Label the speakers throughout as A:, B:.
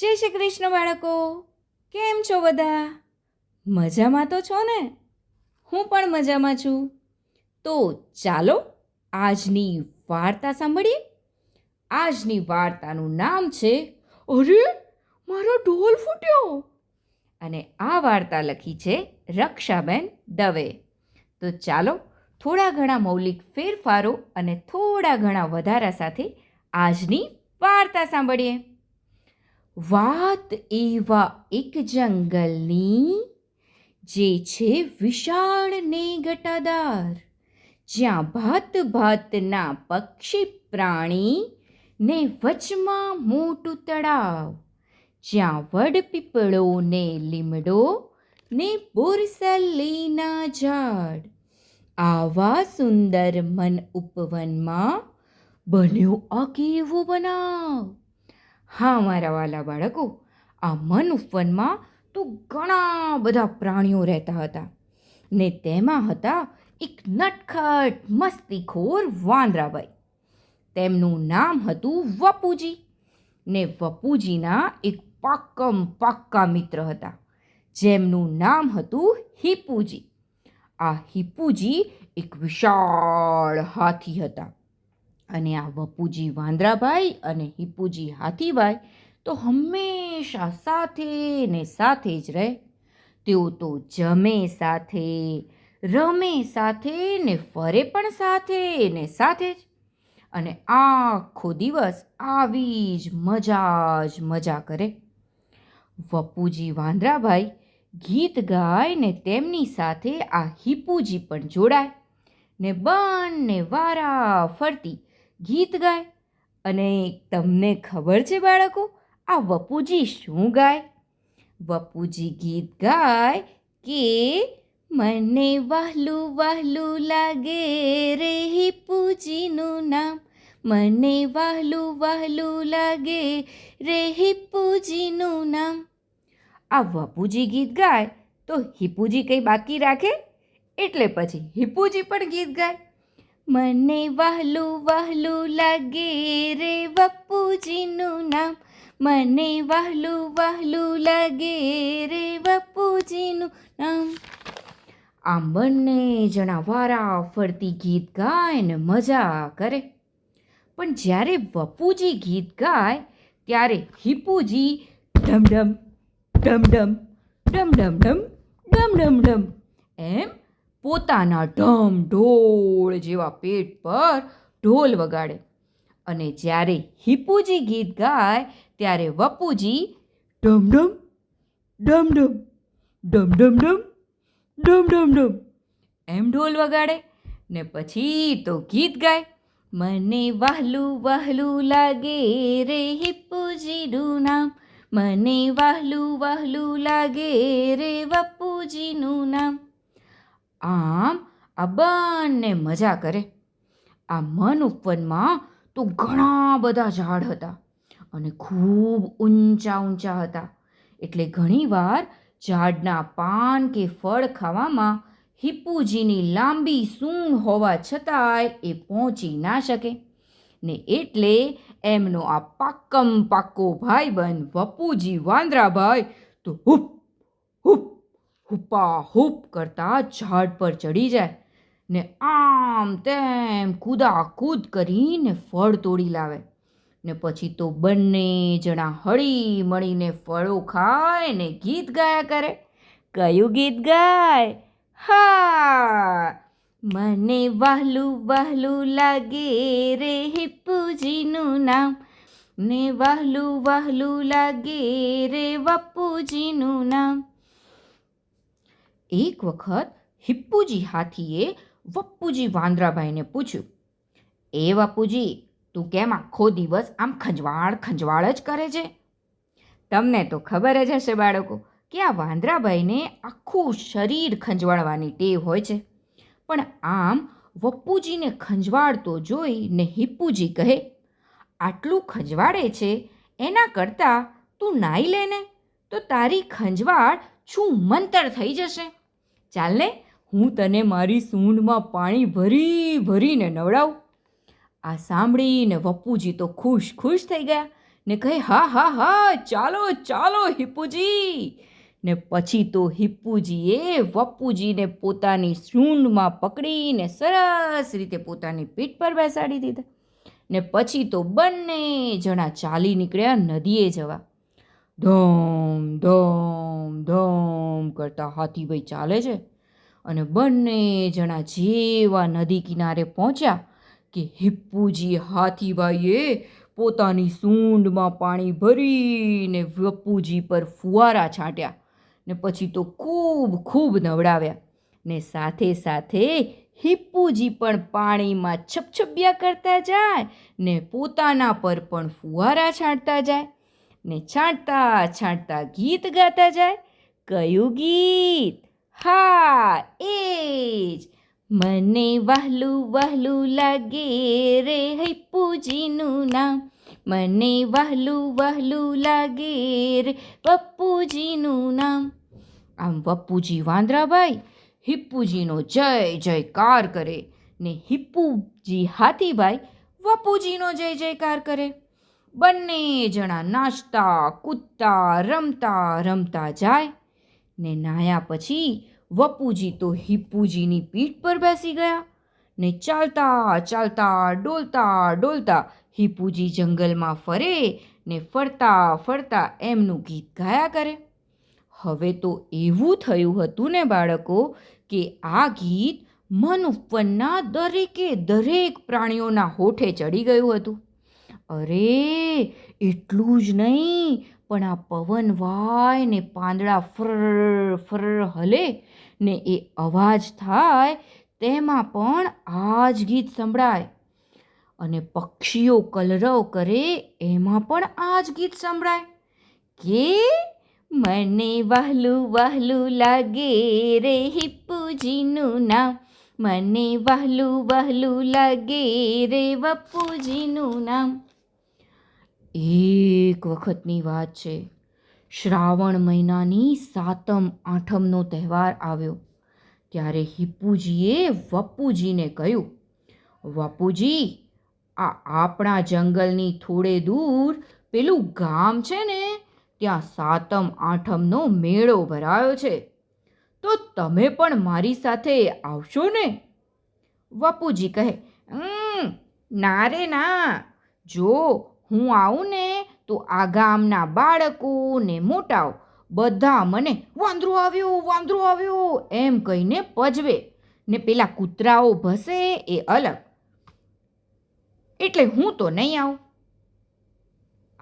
A: જય શ્રી કૃષ્ણ બાળકો. કેમ છો બધા? મજામાં તો છો ને? હું પણ મજામાં છું. તો ચાલો આજની વાર્તા સાંભળીએ. આજની વાર્તાનું નામ છે, અરે, મારો ઢોલ ફૂટ્યો. અને આ વાર્તા લખી છે રક્ષાબેન દવે. તો ચાલો થોડા ઘણા મૌલિક ફેરફારો અને થોડા ઘણા વધારા સાથે આજની વાર્તા સાંભળીએ. વાત એવા એક જંગલની, જે છે વિશાળ ને ગટાદાર જ્યાં ભાત ભાતના પક્ષી પ્રાણી ને વચમાં મોટું તળાવ, જ્યાં વડપીપળો ને લીમડો ને બોરસલીના ઝાડ. આવા સુંદર મન ઉપવનમાં બન્યો આ કેવો બનાવ? હા, મારા વાલા બાળકો, આ મન ઉપવનમાં તો ઘણા બધા પ્રાણીઓ રહેતા હતા ને તેમાં હતા એક નટખટ, મસ્તીખોર વાંદરાભાઈ તેમનું નામ હતું વપુજી ને વપુજીના એક પાક્કમ પાક્કા મિત્ર હતા. જેમનું નામ હતું હિપુજી. આ હિપુજી એક વિશાળ હાથી હતા. અને આ વપુજી વાંદરાભાઈ અને હિપુજી હાથીભાઈ તો હંમેશા સાથે ને સાથે જ રહે. તેઓ તો જમે સાથે, રમે સાથે ને ફરે પણ સાથે ને સાથે જ. અને આખો દિવસ આવી જ મજા જ મજા કરે. વપુજી વાંદરાભાઈ ગીત ગાય ને તેમની સાથે આ હિપુજી પણ જોડાય ને બંને વારા ફરતી ગીત ગાય? અને તમને ખબર છે બાળકો, આ વપુજી શું ગાય? વપુજી ગીત ગાય કે મને વહલું વહલું લાગે રે હિપુજીનું નામ. મને વહલું વહલું લાગે રે હિપુજીનું નામ. આ વપુજી ગીત ગાય? તો હિપુજી કંઈ બાકી રાખે? એટલે પછી હિપુજી પણ ગીત ગાય. મને વહલું વહલું લાગે રે વપુજીનું નામ. મને વહલું વહલું લાગે રે વપુજીનું નામ. આમ બંને જણા વારા ફરતી ગીત ગાય ને મજા કરે. પણ જ્યારે વપુજી ગીત ગાય, ત્યારે હિપુજી ધમધમ ધમધમ ડમ ડમ ડમ ડમ ડમ ડમ એમ પોતાના ઢમ ઢોળ જેવા પેટ પર ઢોલ વગાડે. અને જ્યારે હિપુજી ગીત ગાય, ત્યારે વપુજી ઢમ ઢમ ઢમ ઢમ ઢમ ઢમ ઢમ ઢમ ઢમ ઢમ એમ ઢોલ વગાડે. ને પછી તો ગીત ગાય. મને વહલું વહલું લાગે રે હિપુજીનું નામ. મને વહલું વહલું લાગે રે વપુજીનું નામ. આમ આ બંને મજા કરે. આ મન ઉપવનમાં તો ઘણા બધા ઝાડ હતા અને ખૂબ ઊંચા ઊંચા હતા. એટલે ઘણીવાર ઝાડના પાન કે ફળ ખાવામાં હિપુજીની લાંબી સૂંઢ હોવા છતાંય એ પહોંચી ના શકે. ને એટલે એમનો આ પાક્કમ પાક્કો ભાઈબંધ વપુજી વાંદરાભાઈ તો હુપ હુપ હુપા હુપ કરતા ઝાડ પર ચડી જાય ને આમ તેમ કૂદાકૂદ કરીને ફળ તોડી લાવે. ને પછી તો બંને જણા હળી મળીને ફળો ખાય ને ગીત ગાયા કરે. કયું ગીત ગાય? હા, મને વહલું વહલું લાગે રે હિપુજીનું નામ. ને વહલું વહલું લાગે રે વપુજીનું નામ. એક વખત હિપ્પુજી હાથીએ વપ્પુજી વાંદરાભાઈને પૂછ્યું, એ વપુજી તું કેમ આખો દિવસ આમ ખંજવાળ ખંજવાળ જ કરે છે? તમને તો ખબર જ હશે બાળકો કે આ વાંદરાભાઈને આખું શરીર ખંજવાળવાની ટેવ હોય છે. પણ આમ વપ્પુજીને ખંજવાળતો જોઈ ને હિપ્પુજી કહે, આટલું ખંજવાળે છે, એના કરતાં તું નાઈ લે ને, તો તારી ખંજવાળ છું મંતર થઈ જશે. ચાલ ને હું તને મારી સૂંઢમાં પાણી ભરી ભરીને નવડાવું. આ સાંભળીને વપ્પુજી તો ખુશ ખુશ થઈ ગયા ને કહે, હા હા હા, ચાલો ચાલો હિપ્પુજી ને પછી તો હિપ્પુજીએ વપ્પુજીને પોતાની સૂંઢમાં પકડીને સરસ રીતે પોતાની પીઠ પર બેસાડી દીધા. ને પછી તો બંને જણા ચાલી નીકળ્યા નદીએ જવા. ધોમ ધોમ ધોમ કરતા હાથીભાઈ ચાલે છે. અને બંને જણા જેવા નદી કિનારે પહોંચ્યા કે હિપ્પુજી હાથીભાઈએ પોતાની સૂંઢમાં પાણી ભરીને વપ્પુજી પર ફુવારા છાંટ્યા ને પછી તો ખૂબ ખૂબ નવડાવ્યા ને સાથે સાથે હિપ્પુજી પણ પાણીમાં છપછપિયા કરતા જાય ને પોતાના પર પણ ફુવારા છાંટતા જાય. ને છાંટતા છાંટતા ગીત ગાતા જાય. કયું ગીત? હા, એ જ. મને વહલું વહલું લાગે રે હિપ્પુજીનું નામ. મને વહલું વહલું લાગે રે પપ્પુજીનું નામ. આમ વપ્પુજી વાંદરાભાઈ હિપ્પુજીનો જય જયકાર કરે ને હિપ્પુજી હાથીભાઈ વપુજીનો જય જયકાર કરે. બંને જણા નાચતા, કૂદતા, રમતા રમતા જાય ને નાહ્યા પછી વપુજી તો હિપ્પુજીની પીઠ પર બેસી ગયા ને ચાલતા ચાલતા, ડોલતા ડોલતા હિપ્પુજી જંગલમાં ફરે ને ફરતા ફરતા એમનું ગીત ગાયા કરે. હવે તો એવું થયું હતું ને બાળકો કે આ ગીત મન ઉપરના દરેકે દરેક પ્રાણીઓના હોઠે ચડી ગયું હતું. અરે, એટલું જ નહીં, પણ આ પવન વાય ને પાંદડા ફર ફર હલે ને એ અવાજ થાય, તેમાં પણ આ જ ગીત સંભળાય. અને પક્ષીઓ કલરવ કરે, એમાં પણ આ જ ગીત સંભળાય. કે મને વહલું વહલું લાગે રે હિપ્પુજીનું નામ. મને વહલું વહલું લાગે રે વપ્પુજીનું નામ. એક વખતની વાત છે. શ્રાવણ મહિનાની સાતમ આઠમનો તહેવાર આવ્યો. ત્યારે હિપુજીએ વપુજીને કહ્યું વપુજી આ આપણા જંગલની થોડે દૂર પેલું ગામ છે ને ત્યાં સાતમ આઠમનો મેળો ભરાયો છે. તો તમે પણ મારી સાથે આવશો ને? વપુજી કહે "ઉમ, ના રે ના. જો હું આવું ને, તો આ ગામના બાળકો ને મોટાઓ, બધા મને, વાંદરું આવ્યું, વાંદરું આવ્યો, એમ કહીને પજવે. ને પેલા કૂતરાઓ ભસે એ અલગ. એટલે હું તો નહીં આવું.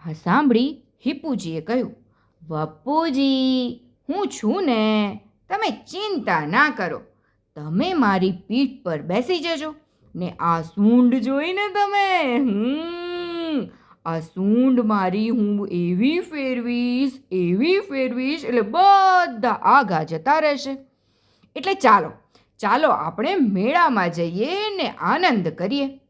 A: આ સાંભળી હિપુજીએ કહ્યું વપ્પુજી હું છું ને, તમે ચિંતા ના કરો. તમે મારી પીઠ પર બેસી જજો. ને આ સૂંઢ જોઈને તમે, હમ આ સૂંઢ મારી હું એવી ફેરવીશ એવી ફેરવીશ, એટલે બધા આઘા જતા રહેશે. એટલે ચાલો ચાલો આપણે મેળામાં જઈએ ને આનંદ કરીએ.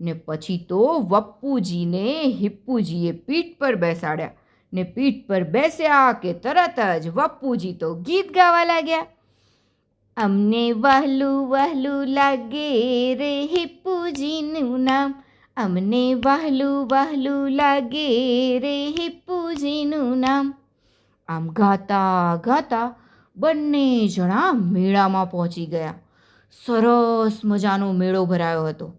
A: ને પછી તો વપ્પુજીને હિપ્પુજીએ પીઠ પર બેસાડ્યા. ને પીઠ પર બેસ્યા કે તરત જ વપ્પુજી તો ગીત ગાવા લાગ્યા. અમને વહલું વહલું લાગે રે હિપ્પુજીનું નામ. અમને વહલું વહલું લાગે રે હિપ્પુજીનું નામ. આમ ગાતા ગાતા બંને જણા મેળામાં પહોંચી ગયા. સરસ મજાનો મેળો ભરાયો હતો.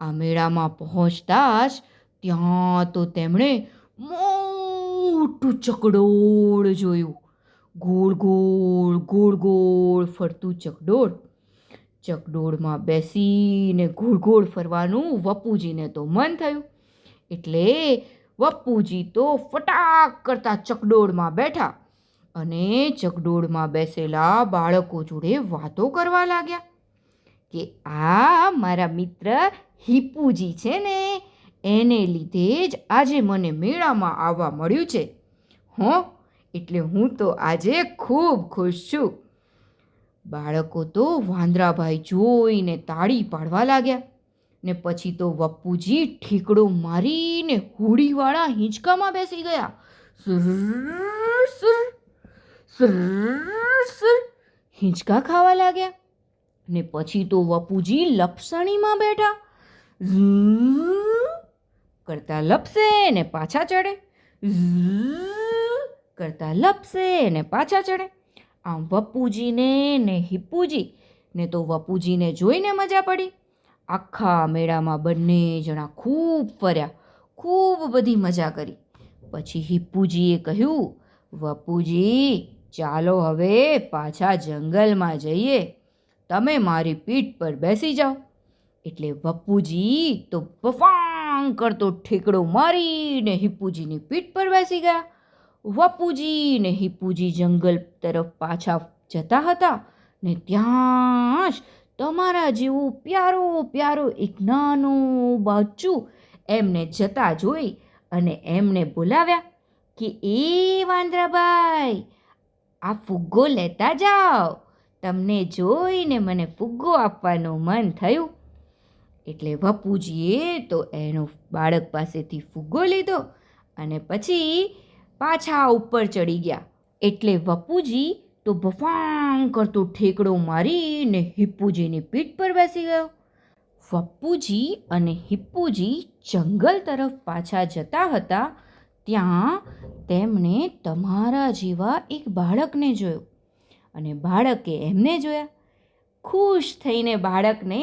A: આ મેળામાં પહોંચતા જ ત્યાં તો તેમણે મોટું ચકડોળ જોયું. ગોળ ગોળ ગોળ ગોળ ફરતું ચકડોળ ચકડોળમાં બેસીને ગોળ ગોળ ફરવાનું વપુજીને તો મન થયું. એટલે વપુજી તો ફટાક કરતા ચકડોળમાં બેઠા અને ચકડોળમાં બેસેલા બાળકો જોડે વાતો કરવા લાગ્યા કે આ મારા મિત્ર હિપુજી છે ને, એને લીધે જ આજે મને મેળામાં આવવા મળ્યું છે. હો, એટલે હું તો આજે ખૂબ ખુશ છું. બાળકો તો વાંદરાભાઈ જોઈને તાળી પાડવા લાગ્યા ને પછી તો વપ્પુજી ઠીકડો મારીને હોડીવાળા હિંચકામાં બેસી ગયા. હિંચકા ખાવા લાગ્યા. ને પછી તો વપુજી લપસણીમાં બેઠા. કરતા લપસે ને પાછા ચડે. કરતા લપસે ને પાછા ચડે. આમ વપુજીને ને હિપ્પુજી ને તો વપુજીને જોઈને મજા પડી. આખા મેળામાં બંને જણા ખૂબ ફર્યા, ખૂબ બધી મજા કરી. પછી હિપ્પુજીએ કહ્યું, વપુજી, ચાલો હવે પાછા જંગલમાં જઈએ. તમે મારી પીઠ પર બેસી જાઓ. એટલે વપુજી તો બફાંગ કરતો ઠેકડો મારીને હિપ્પુજીની પીઠ પર બેસી ગયા. વપુજી ને હિપુજી જંગલ તરફ પાછા જતા હતા ને ત્યાં જ તમારા જેવું પ્યારો પ્યારો એક નાનું બાચું એમને જતા જોઈ અને એમને બોલાવ્યા કે, એ વાંદરાભાઈ આ ફુગ્ગો લેતા જાઓ. તમને જોઈને મને ફુગ્ગો આપવાનું મન થયું. એટલે વપુજીએ તો એનો બાળક પાસેથી ફુગ્ગો લીધો અને પછી પાછા ઉપર ચડી ગયા. એટલે વપુજી તો બફાંગ કરતો ઠેકડો મારીને હિપ્પુજીની પીઠ પર બેસી ગયો. વપ્પુજી અને હિપ્પુજી જંગલ તરફ પાછા જતા હતા ત્યાં તેમણે તમારા જેવા એક બાળકને જોયું અને બાળકે એમને જોયા. ખુશ થઈને બાળકને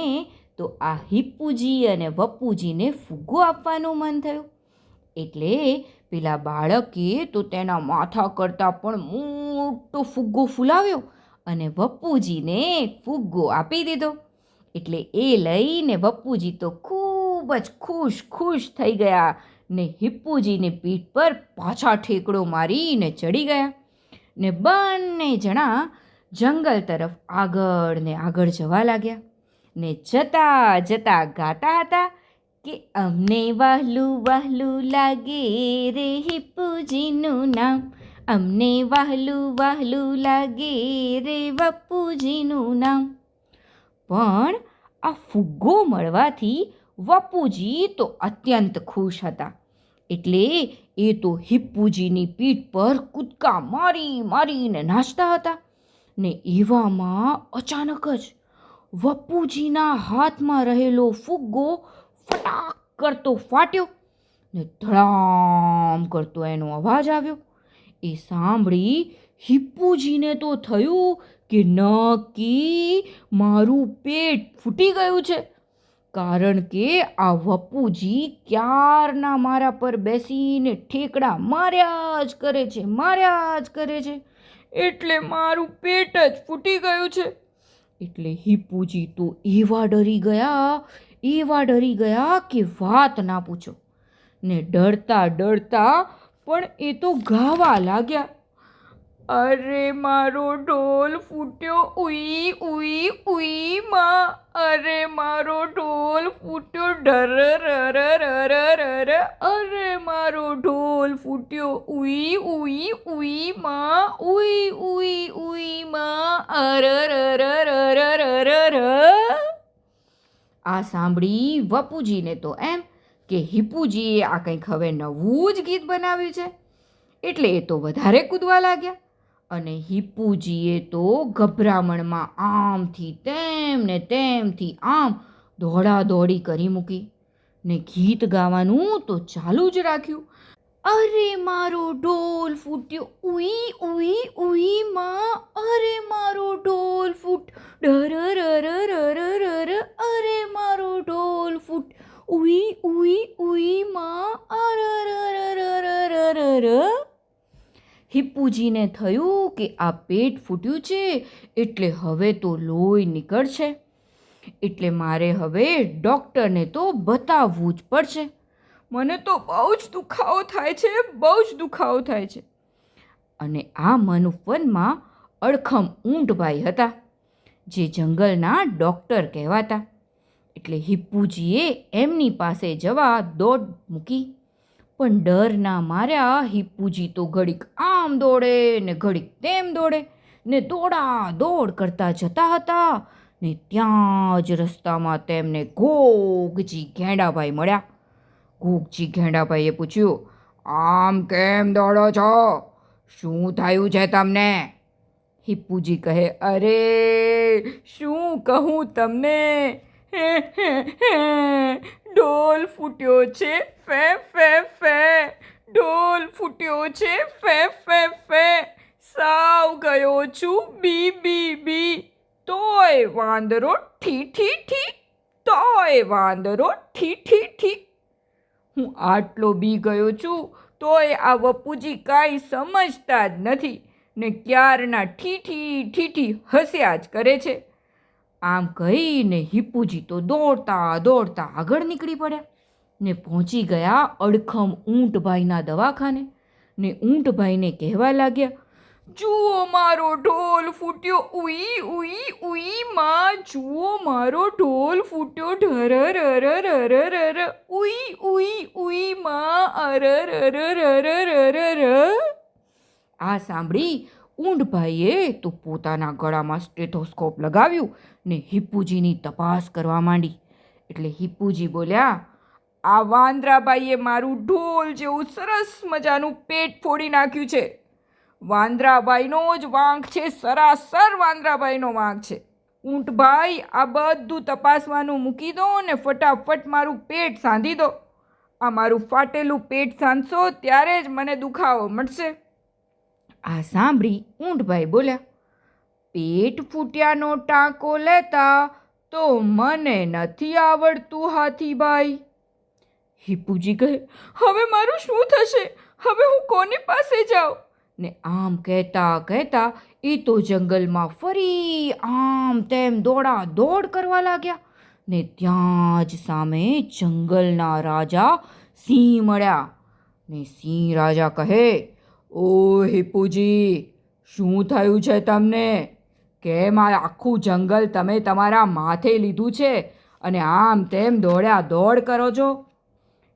A: તો આ હિપ્પુજી અને વપ્પુજીને ફુગ્ગો આપવાનું મન થયું. એટલે પેલા બાળકે તો તેના માથા કરતાં પણ મોટો ફુગ્ગો ફૂલાવ્યો અને વપ્પુજીને ફુગ્ગો આપી દીધો. એટલે એ લઈને વપ્પુજી તો ખૂબ જ ખુશ ખુશ થઈ ગયા ને હિપ્પુજીની પીઠ પર પાછા ઠેકડો મારીને ચડી ગયા ને બંને જણા જંગલ તરફ આગળ ને આગળ જવા લાગ્યા ને જતા જતા ગાતા હતા કે અમને વહલું વહલું લાગે રે હિપ્પુજીનું નામ. અમને વહલું વહલું લાગે રે વપુજીનું નામ. પણ આ ફુગ્ગો મળવાથી વપુજી તો અત્યંત ખુશ હતા. એટલે એ તો હિપ્પુજીની પીઠ પર કૂદકા મારી મારીને નાચતા હતા. ને એવામાં અચાનક જ વપુજીના હાથમાં રહેલો ફુગ્ગો ફટાક કરતો ફાટ્યો ને ધડામ કરતો એનો અવાજ આવ્યો. એ સાંભળી હિપ્પુજીને તો થયું કે નક્કી મારું પેટ ફૂટી ગયું છે. કારણ કે આ વપુજી ક્યારના મારા પર બેસીને ઠેકડા માર્યા જ કરે છે, માર્યા જ કરે છે. એટલે મારું પેટ જ ફૂટી ગયું છે. એટલે હિપ્પુજી તો એવા ડરી ગયા એવા ડરી ગયા કે વાત ના પૂછો. ને ડરતા ડરતા પણ એ તો ગાવા લાગ્યા. અરે મારો ઢોલ ફૂટ્યો ઉઈ ઉઈ ઉઈ, માં. અરે મારો ઢોલ ફૂટ્યો ડર રર રર અરે મારો ઢોલ ફૂટ્યો ઉઈ ઉઈ ઉઈ, માં. ઉઈ ઉઈ ઉઈ, માં. અર આ સાંભળી વપુજીને તો એમ કે હિપુજીએ આ કંઈક હવે નવું જ ગીત બનાવ્યું છે. એટલે એ તો વધારે કૂદવા લાગ્યા અને હિપ્પુજીએ તો ગભરામણમાં આમથી તેમ ને તેમથી આમ દોડા દોડી કરી મૂકી ને ગીત ગાવાનું તો ચાલુ જ રાખ્યું. અરે મારો ઢોલ ફૂટ્યો. ઉઈ ઉઈ ઉઈ માં. અરે મારો ઢોલ ફૂટ. ડર અરે મારો ઢોલ ફૂટ. ઉઈ ઉઈ ઉઈ માં. અર હિપ્પુજીને થયું કે આ પેટ ફૂટ્યું છે એટલે હવે તો લોહી નીકળશે. એટલે મારે હવે ડૉક્ટરને તો બતાવવું જ પડશે. મને તો બહુ જ દુખાવો થાય છે, બહુ જ દુખાવો થાય છે. અને આ મનુફનમાં અડખમ ઊંટભાઈ હતા, જે જંગલના ડૉક્ટર કહેવાતા. એટલે હિપ્પુજીએ એમની પાસે જવા દોડ મૂકી. પણ ડરના માર્યા હિપ્પુજી તો ઘડીક આમ દોડે ને ઘડીક તેમ દોડે ને દોડા દોડ કરતા જતા હતા ને ત્યાં જ રસ્તામાં તેમને ઘોગજી ઘેંડાભાઈ મળ્યા. ઘોગજી ઘેંડાભાઈએ પૂછ્યું, આમ કેમ દોડો છો? શું થયું છે તમને? હિપ્પુજી કહે, અરે, શું કહું તમને? હે હે હે, ઢોલ ફૂટ્યો છે, ફે ફે ફે, ઢોલ ફૂટ્યો છે, ફે ફે ફે, સાવ ગયો છું, બી બી બી. તોય વાંદરો ઠી ઠી ઠી, તોય વાંદરો ઠી ઠી ઠી હું આટલો બી ગયો છું, તોય આ વપુજી કાંઈ સમજતા જ નથી ને ક્યારના ઠીઠી ઠીઠી હસ્યા જ કરે છે. આમ કહીને હિપુજી તો દોડતા દોડતા આગળ નીકળી પડ્યા ને પહોંચી ગયા અડખમ ઊંટભાઈના દવાખાને ને ઊંટભાઈને કહેવા લાગ્યા જુઓ મારો ઢોલ ફૂટ્યો ઉઈ ઉઈ ઉઈ માં જુઓ મારો ઢોલ ફૂટ્યો ઢર રર રર રર ઉઈ ઉઈ ઉઈ માં અર રર રર રર રર આ સાંભળી ઊંટભાઈએ તો પોતાના ગળામાં સ્ટેથોસ્કોપ લગાવ્યું ને હિપ્પુજીની તપાસ કરવા માંડી એટલે હિપ્પુજી બોલ્યા આ વાંદરાબાઈએ મારું ઢોલ જેવું સરસ મજાનું પેટ ફોડી નાખ્યું છે વાંદરાબાઈનો જ વાંક છે, સરાસર વાંદરાભાઈનો વાંક છે. ઊંટભાઈ આ બધું તપાસવાનું મૂકી દો ને ફટાફટ મારું પેટ સાંધી દો. આ મારું ફાટેલું પેટ સાંધશો ત્યારે જ મને દુખાવો મળશે. આ સાંભળી ઊંટભાઈ બોલ્યા, પેટ ફૂટ્યાનો ટાંકો લેતા તો મને નથી આવડતું, હાથીભાઈ. હિપુજી કહે, હવે મારું શું થશે? હવે હું કોની પાસે જાઉં? ને આમ કહેતા કહેતા એ તો જંગલમાં ફરી આમ તેમ દોડા દોડ કરવા લાગ્યા ને ત્યાં જ સામે જંગલના રાજા સિંહ મળ્યા. ને સિંહ રાજા કહે ઓ હિપુજી શું થયું છે તમને? કેમ આ આખું જંગલ તમે તમારા માથે લીધું છે અને આમ તેમ દોડ્યા દોડ કરો છો?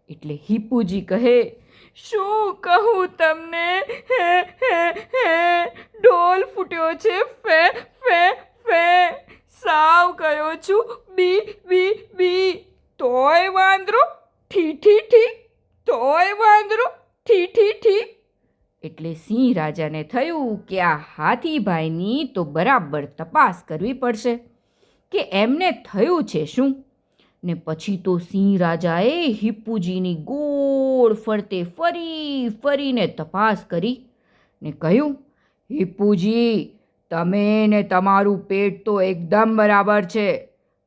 A: એટલે હિપુજી કહે શું કહું તમને? હે હે હે, ઢોલ ફૂટ્યો છે, ફે ફે ફે. સાવ ગયો છું, બી બી બી. તોય વાંદરો, ઠી ઠી ઠી. તોય વાંદરો, ઠી ઠી ઠી. એટલે સિંહ રાજાને થયું કે આ હાથીભાઈની તો બરાબર તપાસ કરવી પડશે. કે એમને થયું છે શું? ને પછી તો સિંહ રાજાએ હિપ્પુજીની ગોળ ફરતે ફરી, ફરીને તપાસ કરી ને કહ્યું, હિપ્પુજી, તમે ને તમારું પેટ તો એકદમ બરાબર છે.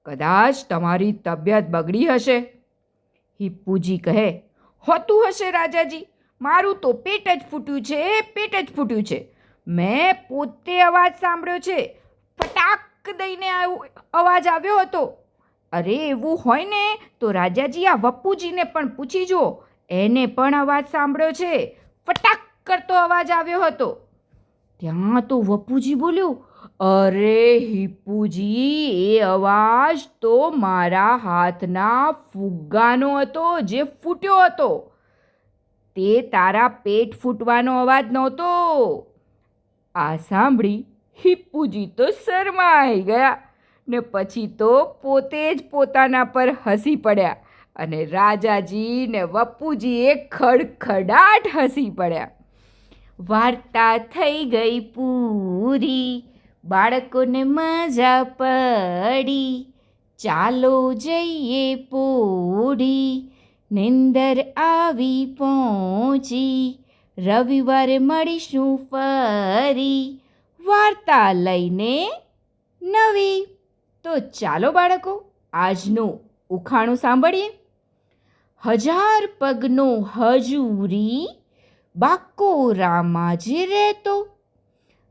A: કદાચ તમારી તબિયત બગડી હશે. હિપ્પુજી કહે, હોતું હશે રાજાજી. મારું તો પેટ જ ફૂટ્યું છે, પેટ જ ફૂટ્યું છે. મેં પોતે અવાજ સાંભળ્યો છે. ફટાક દઈને અવાજ આવ્યો હતો. અરે, એવું હોય ને? તો રાજાજી આ વપ્પુજીને પણ પૂછી જુઓ. એને પણ અવાજ સાંભળ્યો છે. ફટાક કરતો અવાજ આવ્યો હતો. ત્યાં તો વપ્પુજી બોલ્યું, અરે હિપ્પુજી એ અવાજ તો મારા હાથના ફુગ્ગાનો હતો જે ફૂટ્યો હતો. તે તારા પેટ ફૂટવાનો અવાજ નહોતો. આ સાંભળી હિપ્પુજી તો શરમાઈ ગયા. ને પછી તો પોતે જ પોતાના પર હસી પડ્યા અને રાજાજી ને વપ્પુજીએ ખડખડાટ હસી પડ્યા. વાર્તા થઈ ગઈ પૂરી, બાળકોને મજા પડી. ચાલો જઈએ પોડી નિંદર આવી પહોંચી. રવિવારે મળીશું ફરી, વાર્તા લઈને નવી. તો ચાલો બાળકો, આજનું ઉખાણું સાંભળીએ. હજાર પગનો હજૂરી બાકો રામાજે રહેતો.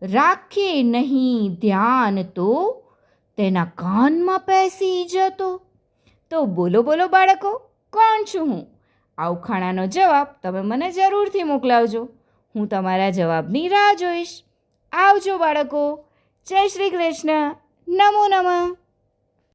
A: રાખે નહીં ધ્યાન તો તેના કાનમાં પેસી જતો. તો બોલો બોલો બાળકો, કોણ છું હું? આ ઉખાણાનો જવાબ તમે મને જરૂરથી મોકલાવજો. હું તમારા જવાબની રાહ જોઈશ. આવજો બાળકો. જય શ્રી કૃષ્ણ. નમો નમઃ.